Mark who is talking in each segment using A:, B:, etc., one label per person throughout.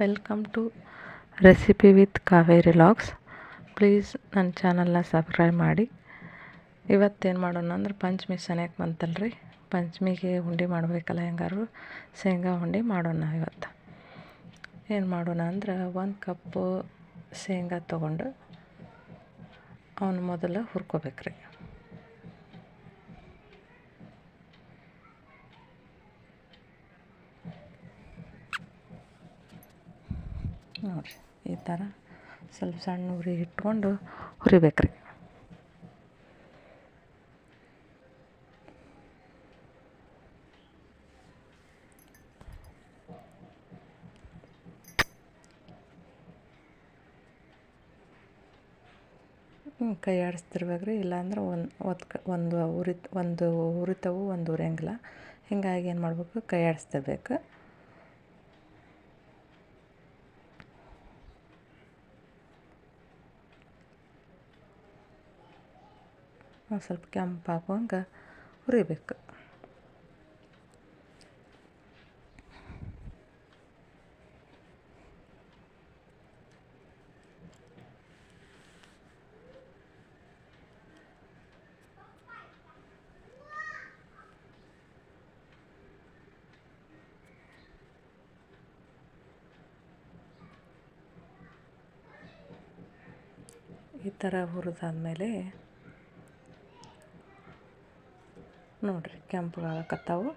A: Welcome to recipe with Kaveri vlogs please ನನ್ನ ಚಾನಲ್ನ subscribe ಮಾಡಿ. ಇವತ್ತೇನು ಮಾಡೋಣ ಅಂದ್ರೆ ಪಂಚಮಿ ಸನಿಯಕ್ಕೆ ಬಂತಲ್ರಿ. ಪಂಚಮಿಗೆ ಉಂಡೆ ಮಾಡಬೇಕಲ್ಲ ಹೆಂಗಾರು ಶೇಂಗಾ ಉಂಡೆ ಮಾಡೋಣ ಇವತ್ತು. ಏನು ಮಾಡೋಣ ಅಂದ್ರೆ ಒಂದು ಕಪ್ಪು ಶೇಂಗಾ ತೊಗೊಂಡು ಅವನು ಮೊದಲು ಹುರ್ಕೋಬೇಕ್ರಿ. ನೋಡಿರಿ, ಈ ಥರ ಸ್ವಲ್ಪ ಸಣ್ಣ ಉರಿ ಇಟ್ಕೊಂಡು ಹುರಿಬೇಕ್ರಿ. ಕೈ ಆಡಿಸ್ತಿರ್ಬೇಕ್ರಿ, ಇಲ್ಲಾಂದ್ರೆ ಒಂದು ಒತ್ಕ, ಒಂದು ಉರಿ, ಒಂದು ಉರಿತವು ಒಂದು ಉರಿಯಂಗಿಲ್ಲ. ಹೀಗಾಗಿ ಏನು ಮಾಡಬೇಕು, ಕೈ ಆಡಿಸ್ತಿರ್ಬೇಕು. ಒಂದು ಸ್ವಲ್ಪ ಕೆಂಪಾಗುವಂಗೆ ಹುರಿಬೇಕು ಈ ಥರ ಹುರಿದಾದ್ಮೇಲೆ ನೋಡಿರಿ ಕೆಂಪಗಾಗಕತ್ತಾವು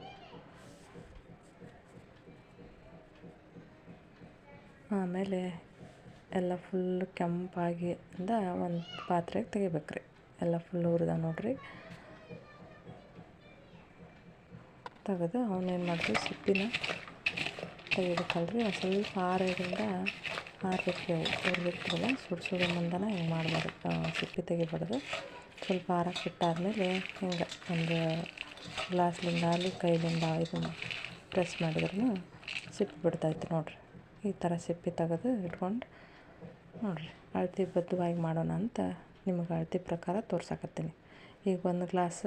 A: ಆಮೇಲೆ ಎಲ್ಲ ಫುಲ್ ಕೆಂಪಾಗಿ ಅಂದ ಒಂದು ಪಾತ್ರೆಗೆ ತೆಗಿಬೇಕ್ರಿ. ಎಲ್ಲ ಫುಲ್ ಹುರಿದ ನೋಡ್ರಿ. ತೆಗೆದು ಅವನೇನು ಮಾಡ್ತೀವಿ, ಸಿಪ್ಪಿನ ತೆಗಿಬೇಕಲ್ರಿ. ಒಂದು ಸ್ವಲ್ಪ ಆರೋದ್ರಿಂದ ಆರಬೇಕು ಹುರಿದಿರ್ತೀವಲ್ಲ ಸುಡು ಸುಡು ಮುಂದನ ಹಿಂಗೆ ಮಾಡಬಾರ್ದು. ಸಿಪ್ಪಿ ತೆಗಿಬಾರ್ದು. ಸ್ವಲ್ಪ ಆರಕ್ಕೆ ಇಟ್ಟಾದಮೇಲೆ ಹಿಂಗೆ ಒಂದು ಗ್ಲಾಸ್ಲಿಂದ ಅಲ್ಲಿ ಕೈಲಿಂದ ಇದು ಪ್ರೆಸ್ ಮಾಡಿದ್ರೂ ಸಿಪ್ಪಿ ಬಿಡ್ತೈತೆ ನೋಡಿರಿ. ಈ ಥರ ಸಿಪ್ಪಿ ತೆಗೆದು ಇಟ್ಕೊಂಡು ನೋಡಿರಿ, ಅಳತೆ ಬದ್ಧವಾಗಿ ಮಾಡೋಣ ಅಂತ ನಿಮಗೆ ಅಳತೆ ಪ್ರಕಾರ ತೋರ್ಸಕತ್ತೀನಿ. ಈಗ ಒಂದು ಗ್ಲಾಸ್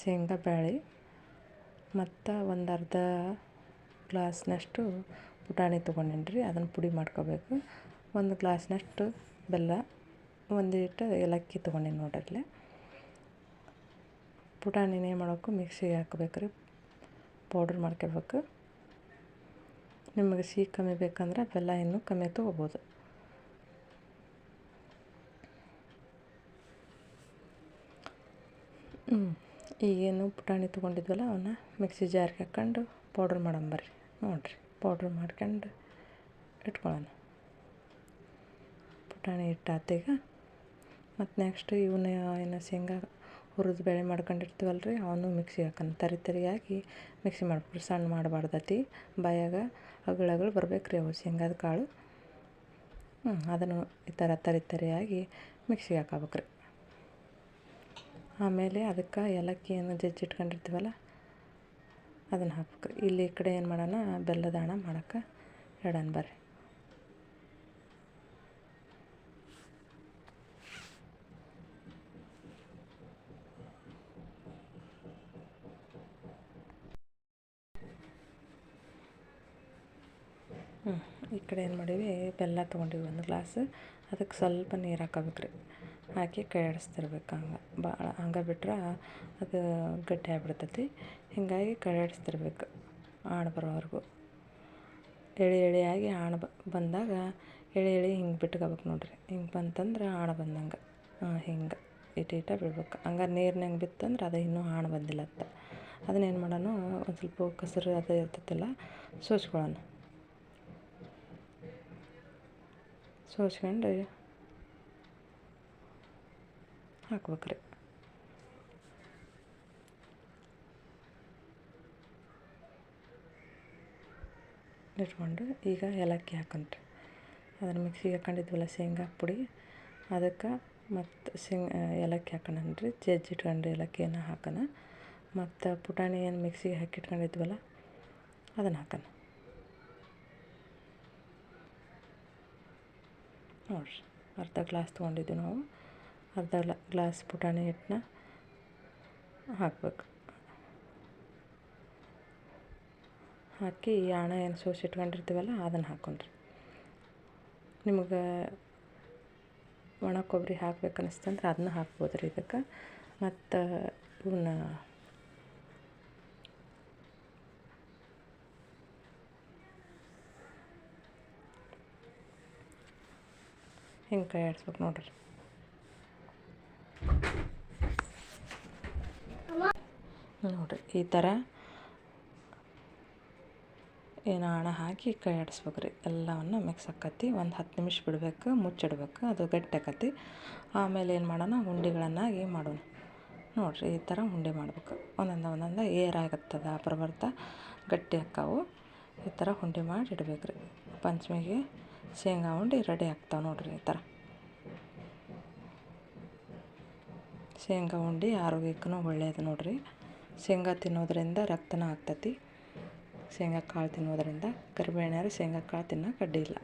A: ಶೇಂಗಾ ಬೇಳೆ ಮತ್ತು ಒಂದು ಅರ್ಧ ಗ್ಲಾಸ್ನಷ್ಟು ಪುಟಾಣಿ ತೊಗೊಂಡೇನಿ ರೀ ಅದನ್ನು ಪುಡಿ ಮಾಡ್ಕೋಬೇಕು. ಒಂದು ಗ್ಲಾಸ್ನಷ್ಟು ಬೆಲ್ಲ, ಒಂದಿಟ್ಟು ಏಲಕ್ಕಿ ತೊಗೊಂಡೇನಿ ನೋಡ್ರಿ ಪುಟಾಣಿನ ಏನು ಮಾಡಬೇಕು ಮಿಕ್ಸಿಗೆ ಹಾಕ್ಬೇಕು ರೀ ಪೌಡ್ರ್ ಮಾಡ್ಕೋಬೇಕು ನಿಮಗೆ ಸಿಹಿ ಕಮ್ಮಿ ಬೇಕಂದ್ರೆ ಬೆಲ್ಲ ಇನ್ನೂ ಕಮ್ಮಿ ತೊಗೋಬೋದು. ಈಗೇನು ಪುಟಾಣಿ ತೊಗೊಂಡಿದ್ವಲ್ಲ ಅವನ್ನ ಮಿಕ್ಸಿ ಜಾರಿಗೆ ಹಾಕ್ಕೊಂಡು ಪೌಡ್ರ್ ಮಾಡಂಬರ್ರಿ ನೋಡಿರಿ, ಪೌಡ್ರ್ ಮಾಡ್ಕೊಂಡು ಇಟ್ಕೊಳ್ಳೋಣ. ಪುಟಾಣಿ ಹಿಟ್ಟಾತೀಗ ಮತ್ತು ನೆಕ್ಸ್ಟ್ ಇವನ್ನ ಏನು ಶೇಂಗಾ ಹುರಿದು ಬೇಳೆ ಮಾಡ್ಕೊಂಡಿರ್ತೀವಲ್ಲ ರೀ ಅವನು ಮಿಕ್ಸಿಗೆ ಹಾಕೋಣ ತರಿ ತರಿಯಾಗಿ ಮಿಕ್ಸಿ ಮಾಡ್ಬಿಡ್ರಿ ಸಣ್ಣ ಮಾಡಬಾರ್ದತಿ. ಬಾಯಾಗ ಅಗಳು ಅಗಳು ಬರ್ಬೇಕು ರೀ ಅವು, ಶೇಂಗಾದ ಕಾಳು. ಹ್ಞೂ ಅದನ್ನು ಈ ಥರ ತರಿ ತರಿಯಾಗಿ ಮಿಕ್ಸಿಗೆ ಹಾಕಬೇಕ್ರಿ. ಆಮೇಲೆ ಅದಕ್ಕೆ ಏಲಕ್ಕಿಯನ್ನು ಜಜ್ಜಿಟ್ಕೊಂಡಿರ್ತೀವಲ್ಲ ಅದನ್ನು ಹಾಕ್ಬೇಕ್ರಿ. ಇಲ್ಲಿ ಈ ಕಡೆ ಏನು ಮಾಡೋಣ, ಬೆಲ್ಲದ ಹಣ ಮಾಡೋಕೆ ಇಡೋಣ ಬರ್ರಿ ಹ್ಞೂ ಈ ಕಡೆ ಏನು ಮಾಡೀವಿ, ಬೆಲ್ಲ ತೊಗೊಂಡೀವಿ ಒಂದು ಗ್ಲಾಸ್ ಅದಕ್ಕೆ ಸ್ವಲ್ಪ ನೀರು ಹಾಕೋಬೇಕ್ರಿ ಹಾಕಿ ಕೈಯಾಡಿಸ್ತಿರ್ಬೇಕು ಹಂಗೆ ಭಾಳ ಹಂಗೆ ಬಿಟ್ರೆ ಅದು ಗಟ್ಟಿ ಆಗ್ಬಿಡ್ತೈತಿ. ಹೀಗಾಗಿ ಕೈಯಾಡಿಸ್ತಿರ್ಬೇಕು ಆಣ್ ಬರೋವರೆಗೂ. ಎಳೆ ಎಳೆಯಾಗಿ ಆಣ ಬಂದಾಗ ಎಳೆ ಎಳೆ ಹಿಂಗೆ ಬಿಟ್ಕೋಬೇಕು ನೋಡಿರಿ. ಹಿಂಗೆ ಬಂತಂದ್ರೆ ಆಣ ಬಂದಂಗೆ. ಹಿಂಗೆ. ಇಟ ಇಟ ಬಿಡ್ಬೇಕು. ಹಂಗೆ ನೀರ್ನಂಗೆ ಬಿತ್ತಂದ್ರೆ ಅದು ಇನ್ನೂ ಆಣ ಬಂದಿಲ್ಲ ಅಂತ ಅದನ್ನೇನು ಮಾಡೋಣ ಒಂದು ಸ್ವಲ್ಪ ಕಸರು ಅದು ಇರ್ತೈತಲ್ಲ ಸೋಸ್ಕೊಳ್ಳೋಣ ಸೋಸ್ಕೊಂಡು ಹಾಕ್ಬೇಕ್ರಿ. ಇಟ್ಕೊಂಡು ಈಗ ಏಲಕ್ಕಿ ಹಾಕೊಂಡ್ರಿ ಅದನ್ನು ಮಿಕ್ಸಿಗೆ ಹಾಕೊಂಡಿದ್ವಲ್ಲ ಶೇಂಗಾ ಪುಡಿ. ಅದಕ್ಕೆ ಮತ್ತು ಶೇಂಗ ಏಲಕ್ಕಿ ಹಾಕೊಂಡ್ರಿ ಜಜ್ಜಿ ಇಟ್ಕೊಂಡು ಏಲಕ್ಕಿಯನ್ನು ಹಾಕೋಣ. ಮತ್ತು ಪುಟಾಣಿ ಏನು ಮಿಕ್ಸಿಗೆ ಹಾಕಿಟ್ಕೊಂಡಿದ್ವಲ್ಲ ಅದನ್ನು ಹಾಕೋಣ. ನೋಡಿರಿ, ಅರ್ಧ ಗ್ಲಾಸ್ ತೊಗೊಂಡಿದ್ದು ನಾವು. ಅರ್ಧ ಗ್ಲಾಸ್ ಪುಟಾಣಿ ಹಿಟ್ಟನ್ನ ಹಾಕ್ಬೇಕು. ಹಾಕಿ ಈ ಏನು ಸೋಸಿ ಇಟ್ಕೊಂಡಿರ್ತೀವಲ್ಲ, ಅದನ್ನು ಹಾಕ್ಕೊಂಡ್ರಿ ನಿಮಗೆ ಒಣ ಕೊಬ್ಬರಿ ಹಾಕ್ಬೇಕು ಅನ್ನಿಸ್ತಂದ್ರೆ ಅದನ್ನ ಹಾಕ್ಬೋದು ರೀ ಇದಕ್ಕೆ. ಮತ್ತು ಇವನ್ನ ಹಿಂಗೆ ಕೈ ಆಡಿಸ್ಬೇಕು ನೋಡ್ರಿ. ನೋಡಿರಿ, ಈ ಥರ ಏನು ಹಣ ಹಾಕಿ ಕೈ ಆಡಿಸ್ಬೇಕು ರೀ ಎಲ್ಲವನ್ನು ಮಿಕ್ಸ್ ಆಕತಿ, ಒಂದು ಹತ್ತು ನಿಮಿಷ ಬಿಡಬೇಕು, ಮುಚ್ಚಿಡ್ಬೇಕು, ಅದು ಗಟ್ಟಿ ಆಕತಿ ಆಮೇಲೆ ಏನು ಮಾಡೋಣ ಉಂಡೆಗಳನ್ನಾಗಿ ಮಾಡೋಣ. ನೋಡಿರಿ, ಈ ಥರ ಉಂಡೆ ಮಾಡ್ಬೇಕು. ಒಂದೊಂದು ಒಂದೊಂದು ಏರ್ ಆಗತ್ತದ ಅಪ್ರ ಬರ್ತಾ ಗಟ್ಟಿ ಆಕ್ಕಾವು ಈ ಥರ ಉಂಡೆ ಮಾಡಿ ಇಡ್ಬೇಕು ರೀ ಪಂಚಮಿಗೆ ಶೇಂಗಾ ಉಂಡೆ ರೆಡಿ ಆಗ್ತಾವೆ ನೋಡಿರಿ ಈ ಥರ ಶೇಂಗಾ ಉಂಡೆ ಆರೋಗ್ಯಕ್ಕೂ ಒಳ್ಳೆಯದು ನೋಡಿರಿ. ಶೇಂಗಾ ತಿನ್ನೋದ್ರಿಂದ ರಕ್ತನ ಆಗ್ತತಿ. ಶೇಂಗಾ ಕಾಳು ತಿನ್ನೋದರಿಂದ ಗರ್ಭಿಣಿಯರು ಶೇಂಗಾ ಕಾಳು ತಿನ್ನೋಕೆ ಅಡ್ಡಿ ಇಲ್ಲ.